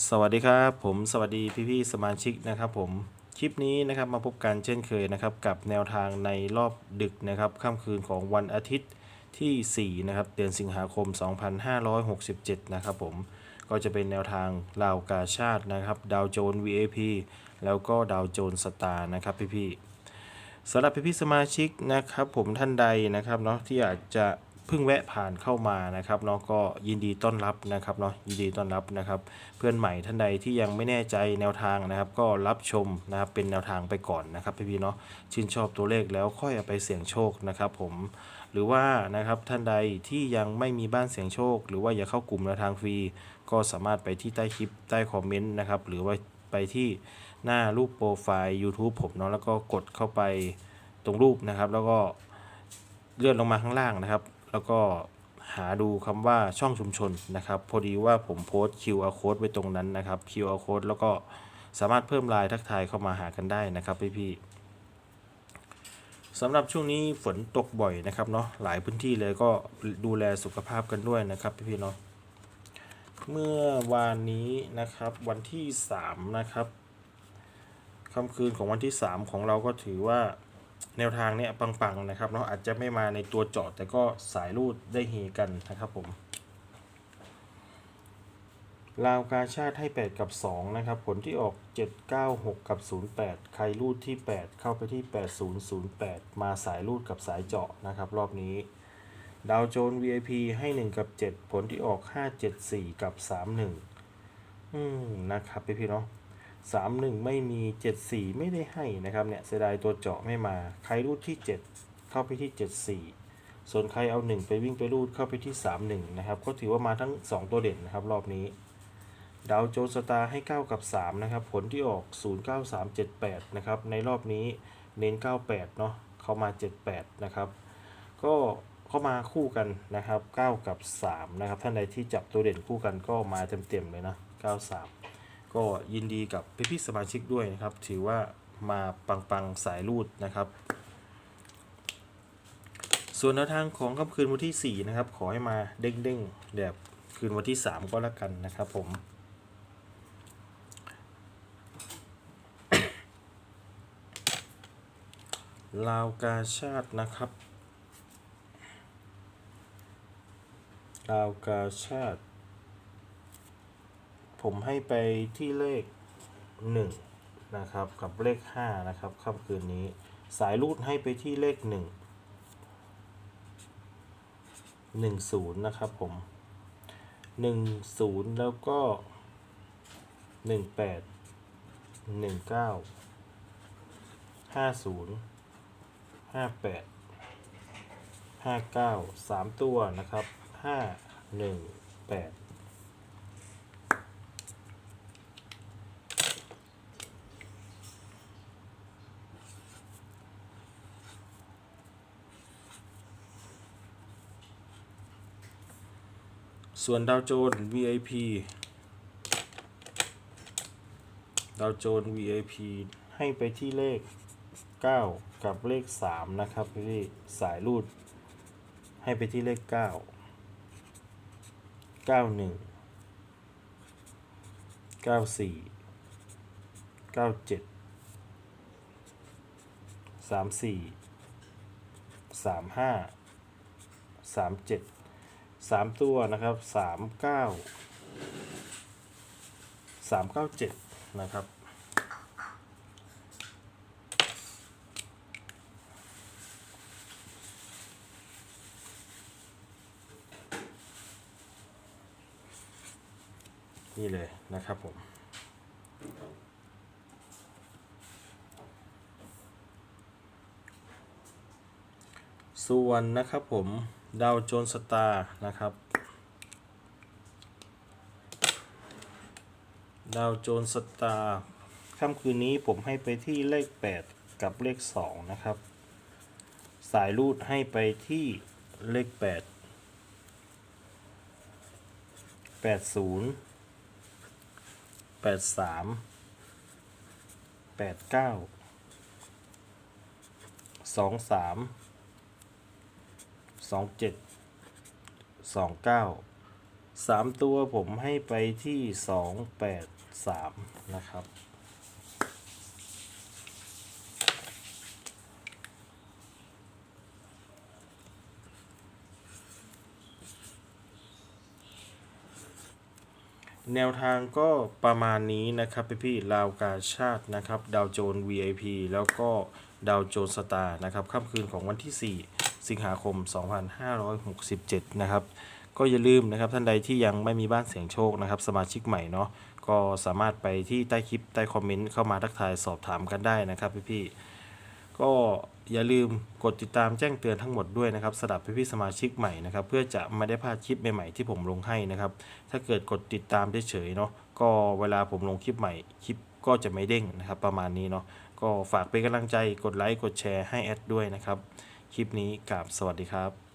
สวัสดีครับ ผมสวัสดีพี่ๆสมาชิกนะครับผมคลิปนี้นะครับมาพบกันเช่นเคยนะครับกับแนวทางในรอบดึกนะครับค่ำคืนของวันอาทิตย์ที่4นะครับเดือนสิงหาคม 2567 นะครับผมก็จะเป็นแนวทางลาวกาชาตินะครับดาวโจน VAP แล้วก็ดาวโจนสตาร์นะครับพี่ๆสำหรับพี่ๆสมาชิกนะครับผมท่านใดนะครับเนาะที่อยาจจะ พิ่งแวะผ่านเข้ามานะครับเนาะก็ยินดีต้อนรับนะครับเนาะยินดีต้อนรับนะครับ เพื่อนใหม่ท่านใดที่ยังไม่แน่ใจแนวทางนะครับ ก็รับชมนะครับเป็นแนวทางไปก่อนนะครับพี่ๆเนาะชื่นชอบตัวเลขแล้วค่อยเอาไปเสี่ยงโชคนะครับ ผมหรือว่านะครับท่านใดที่ยังไม่มีบ้านเสี่ยงโชค หรือว่าอยากเข้ากลุ่มแนวทางฟรี ก็สามารถไปที่ใต้คลิปใต้คอมเมนต์นะครับหรือว่าไปที่หน้ารูปโปรไฟล์ YouTube ผมเนาะแล้วก็กดเข้าไปตรงรูปนะครับ แล้วก็เลื่อนลงมาข้างล่างนะครับ แล้วก็หาดูคำว่าช่องชุมชนนะครับ พอดีว่าผมโพสต์ QR code ไว้ตรงนั้นนะครับ QR code แล้วก็สามารถเพิ่มไลน์ทักทายเข้ามาหากันได้นะครับพี่ๆสำหรับช่วงนี้ฝนตกบ่อยนะครับเนาะหลายพื้นที่เลยก็ดูแลสุขภาพกันด้วยนะครับพี่ๆเนาะเมื่อวานนี้นะครับวันที่3นะครับค่ำคืนของวันที่ 3 ของเราก็ถือว่า แนวทางเนี้ยปังๆนะครับเนาะอาจจะไม่มาในตัวเจาะแต่ก็สายรูดได้เฮกันนะครับผมลาวกาชาติให้ 8 กับ 2 นะครับ ผลที่ออก 7 9 6 กับ 08 ใครรูดที่ 8 เข้าไปที่ 8008 มาสายรูดกับสายเจาะนะครับ รอบนี้ ดาวโจน VIP ให้ 1 กับ 7 ผลที่ออก 574 กับ 31 อืม นะครับ พี่พี่เนาะ สามหนึ่งไม่มีเจ็ดสี่ไม่ได้ให้นะครับเนี่ยเสียดายตัวเจาะไม่มา ใครรูดที่เจ็ดเข้าไปที่เจ็ดสี่ส่วนใครเอาหนึ่งไปวิ่งไปรูดเข้าไปที่สามหนึ่งนะครับก็ถือว่ามาทั้งสองตัวเด่นนะครับรอบนี้ดาวโจนสตาร์ให้ 9 กับ 3 นะครับ ผลที่ออก 09378 นะครับ ในรอบนี้เน้น 98 เนาะเข้ามา 78 นะครับ ก็เข้ามาคู่กันนะครับ 9 กับ 3 นะครับ ท่านใดที่จับตัวเด่นคู่กันก็มาเต็มๆเลยนะ 93 ก็ยินดีกับพี่ๆสมาชิกด้วยนะครับ ถือว่ามาปังๆสายรูดนะครับ ส่วนแนวทางของค่ำคืนวันที่ 4 นะครับ ขอให้มาเด้งๆแบบคืนวันที่ 3 ก็แล้วกันนะครับผมลาวกาชาตินะครับลาวกาชาติ ผมให้ไปที่เลข 1 นะครับ กับเลข 5 นะครับค่ำคืนนี้ สายรูดให้ไปที่เลข 1 10 นะครับผม 10 แล้วก็ 18 19 50 58 59 3 ตัวนะครับ 5 1 8 ส่วนดาวโจน VIP ดาวโจน VIP ให้ไปที่เลข 9 กับเลข 3 นะครับพี่สายรูด ให้ไปที่เลข 9 91 94 97 34 35 37 สามตัวนะครับสามเก้าสามเก้าเจ็ดนะครับนี่เลยนะครับผม ส่วนนะครับผม ดาวโจนสตาร์นะครับ ดาวโจนสตาร์ค่ำคืนนี้ผมให้ไปที่เลข 8 กับเลข 2 นะครับ สายรูดให้ไปที่เลข 8 80 83 89 23 สองเจ็ดสองเก้าสามตัวผมให้ไปที่สองแปดสามนะครับแนวทางก็ประมาณนี้นะครับพี่พี่ลาวกาชาตินะครับ ดาวโจน VIP แล้วก็ดาวโจนสตาร์นะครับค่ำคืนของวันที่ 4 สิงหาคม 2567 นะครับ ก็อย่าลืมนะครับท่านใดที่ยังไม่มีบ้านเสียงโชคนะครับ สมาชิกใหม่เนาะก็สามารถไปที่ใต้คลิปใต้คอมเมนต์เข้ามาทักทายสอบถามกันได้นะครับพี่พี่ๆก็อย่าลืมกดติดตามแจ้งเตือนทั้งหมดด้วยนะครับสำหรับพี่ๆสมาชิกใหม่นะครับ เพื่อจะไม่ได้พลาดคลิปใหม่ๆที่ผมลงให้นะครับ ถ้าเกิดกดติดตามเฉยๆเนาะก็เวลาผมลงคลิปใหม่คลิปก็จะไม่เด้งนะครับ ประมาณนี้เนาะก็ฝากเป็นกำลังใจกดไลค์กดแชร์ให้แอดด้วยนะครับ คลิปนี้กับสวัสดีครับ